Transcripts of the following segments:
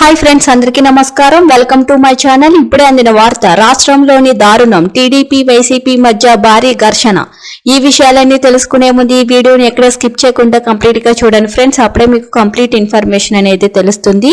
Hi friends అందరికీ నమస్కారం. Welcome to my channel. ఇప్పుడే అందిన వార్త రాష్ట్రంలోని దారుణం టీడీపీ వైసీపీ మధ్య భారీ ఘర్షణ. ఈ విషయాలన్నీ తెలుసుకునే ముందు ఈ వీడియోని ఎక్కడ స్కిప్ చేయకుండా కంప్లీట్గా చూడండి ఫ్రెండ్స్. అప్పుడే మీకు కంప్లీట్ ఇన్ఫర్మేషన్ అనేది తెలుస్తుంది.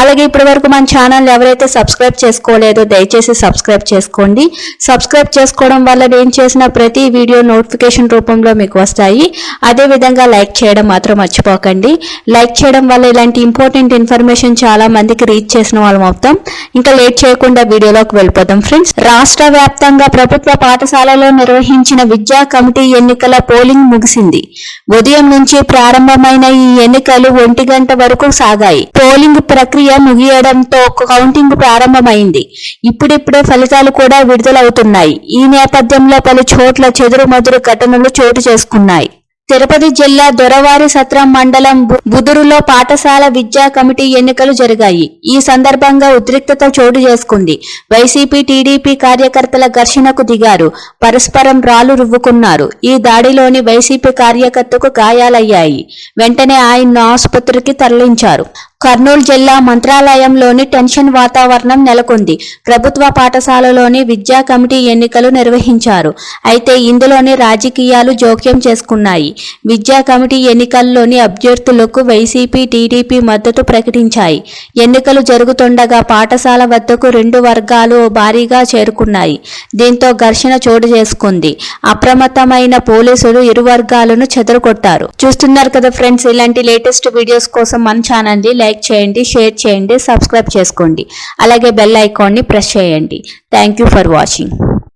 అలాగే ఇప్పటి వరకు మన ఛానల్ ఎవరైతే సబ్స్క్రైబ్ చేసుకోలేదో దయచేసి సబ్స్క్రైబ్ చేసుకోండి. సబ్స్క్రైబ్ చేసుకోవడం వల్ల నేను చేసిన ప్రతి వీడియో నోటిఫికేషన్ రూపంలో మీకు వస్తాయి. అదే విధంగా లైక్ చేయడం మాత్రం మర్చిపోకండి. లైక్ చేయడం వల్ల ఇలాంటి ఇంపార్టెంట్ ఇన్ఫర్మేషన్ చాలా మందికి రీచ్ చేసిన వాళ్ళం అవుతాం. ఇంకా లేట్ చేయకుండా వీడియోలోకి వెళ్ళిపోతాం ఫ్రెండ్స్. రాష్ట్ర వ్యాప్తంగా ప్రభుత్వ పాఠశాలలో నిర్వహించిన విద్యా కమిటీ ఎన్నికల పోలింగ్ ముగిసింది. ఉదయం నుంచి ప్రారంభమైన ఈ ఎన్నికలు ఒంటి గంట వరకు సాగాయి. పోలింగ్ ప్రక్రియ ముగియడంతో కౌంటింగ్ ప్రారంభమైంది. ఇప్పుడిప్పుడే ఫలితాలు కూడా విడుదలవుతున్నాయి. ఈ నేపథ్యంలో పలు చోట్ల చెదురుమదురు ఘటనలు చోటు చేసుకున్నాయి. తిరుపతి జిల్లా దొరవారి సత్రం మండలం బు- బుదురులో పాఠశాల విద్యా కమిటీ ఎన్నికలు జరిగాయి. ఈ సందర్భంగా ఉద్రిక్తత చోటు చేసుకుంది. వైసీపీ టీడీపీ కార్యకర్తల ఘర్షణకు దిగారు. పరస్పరం రాళ్ళు రువ్వుకున్నారు. ఈ దాడిలోని వైసీపీ కార్యకర్తకు గాయాలయ్యాయి. వెంటనే ఆయన్ను ఆసుపత్రికి తరలించారు. కర్నూలు జిల్లా మంత్రాలయంలోని టెన్షన్ వాతావరణం నెలకొంది. ప్రభుత్వ పాఠశాలలోని విద్యా కమిటీ ఎన్నికలు నిర్వహించారు. అయితే ఇందులోని రాజకీయాలు జోక్యం చేసుకున్నాయి. విద్యా కమిటీ ఎన్నికల్లోని అభ్యర్థులకు వైసీపీ టీడీపీ మద్దతు ప్రకటించాయి. ఎన్నికలు జరుగుతుండగా పాఠశాల వద్దకు రెండు వర్గాలు భారీగా చేరుకున్నాయి. దీంతో ఘర్షణ చోటు చేసుకుంది. అప్రమత్తమైన పోలీసులు ఇరు వర్గాలను చెదరగొట్టారు. చూస్తున్నారు కదా ఫ్రెండ్స్ ఇలాంటి లేటెస్ట్ వీడియోస్ కోసం మన ఛానల్ని లైక్ లైక్ చేయండి షేర్ చేయండి సబ్స్క్రైబ్ చేసుకోండి. అలాగే బెల్ ఐకాన్ని ప్రెస్ చేయండి. Thank you for watching.